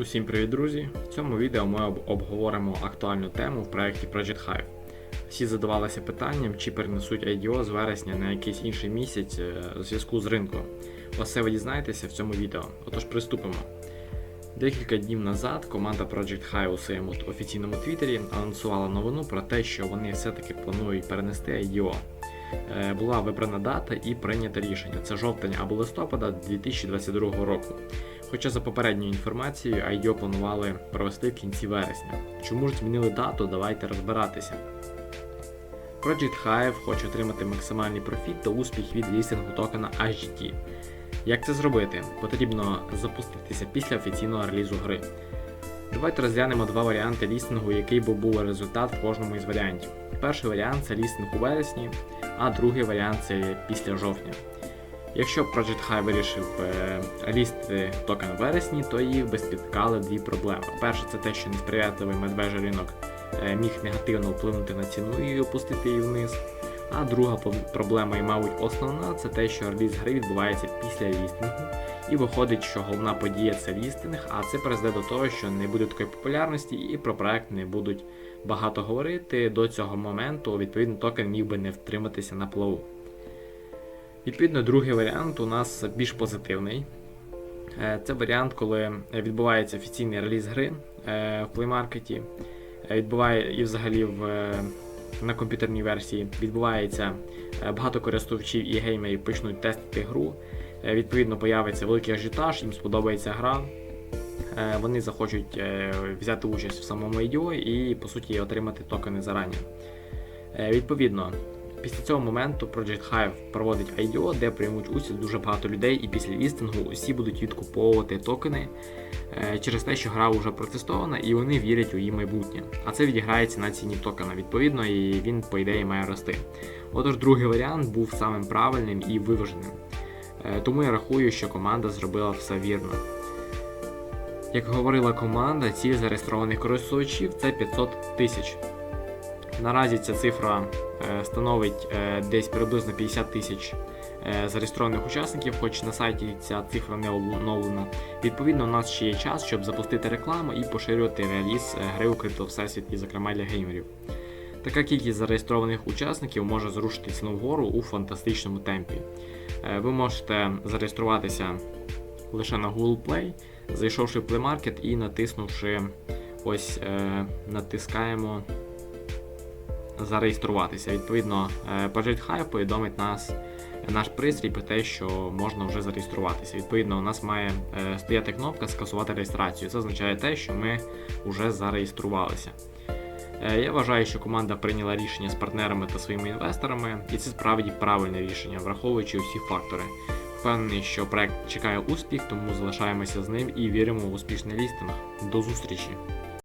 Усім привіт, друзі! В цьому відео ми обговоримо актуальну тему в проєкті Project Hive. Всі задавалися питанням, чи перенесуть IDO з вересня на якийсь інший місяць е, у зв'язку з ринком. Це ви дізнаєтеся в цьому відео. Отож приступимо. Декілька днів назад команда Project Hive у своєму офіційному твіттері анонсувала новину про те, що вони все-таки планують перенести IDO. Е, Була вибрана дата і прийнято рішення. Це жовтень або листопада 2022 року. Хоча за попередньою інформацією IDO планували провести в кінці вересня. Чому ж змінили дату, давайте розбиратися. Project Hive хоче отримати максимальний профіт та успіх від лістингу токена HGT. Як це зробити? Потрібно запуститися після офіційного релізу гри. Давайте розглянемо два варіанти лістингу, який би був результат в кожному із варіантів. Перший варіант це лістинг у вересні, а другий варіант це після жовтня. Якщо Project High вирішив е, лізти токен в вересні, то їх би спіткали дві проблеми. Перше, це те, що несприятливий медвежий ринок е, міг негативно вплинути на ціну і опустити її вниз. А друга проблема, і, мабуть, основна, це те, що реліз гри відбувається після лістингу, і виходить, що головна подія це лістинг, а це призведе до того, що не буде такої популярності і про проект не будуть багато говорити. До цього моменту, відповідно, токен міг би не втриматися на плаву. Відповідно, другий варіант у нас більш позитивний. Е, Це варіант, коли відбувається офіційний реліз гри е, в е, відбуває і взагалі в, е, на комп'ютерній версії відбувається багато користувачів і геймерів почнуть тестити гру. Відповідно, появиться великий ажіотаж, їм сподобається гра. Вони захочуть взяти участь в самому IDO і, по суті, отримати токени зарані. Відповідно, Після цього моменту Project Hive проводить IDO, де приймуть участь дуже багато людей, і після лістингу усі будуть відкуповувати токени е, через те, що гра вже протестована, і вони вірять у її майбутнє. А це відіграється на ціні токена, відповідно, і він, по ідеї, має рости. Отож, другий варіант був самим правильним і виваженим. Е, Тому я рахую, що команда зробила все вірно. Як говорила команда, ціль зареєстрованих користувачів це 500 тисяч. Наразі ця цифра е, становить е, десь приблизно 50 тисяч е, зареєстрованих учасників, хоч на сайті ця цифра не оновлена. Відповідно, у нас ще є час, щоб запустити рекламу і поширювати реліз е, гри у крипто всесвіті, зокрема для геймерів. Така кількість зареєстрованих учасників може зрушити ціну вгору у фантастичному темпі. Ви можете зареєструватися лише на Google Play, зайшовши в Play Market і натиснувши ось натискаємо зареєструватися. Відповідно, е, Project Hive повідомить нас наш пристрій про те, що можна вже зареєструватися. Відповідно, у нас має е, стояти кнопка скасувати реєстрацію. Це означає те, що ми вже зареєструвалися. Е, Я вважаю, що команда прийняла рішення з партнерами та своїми інвесторами, і це справді правильне рішення, враховуючи усі фактори. Впевнений, що проект чекає успіх, тому залишаємося з ним і віримо в успішний лістинг. До зустрічі!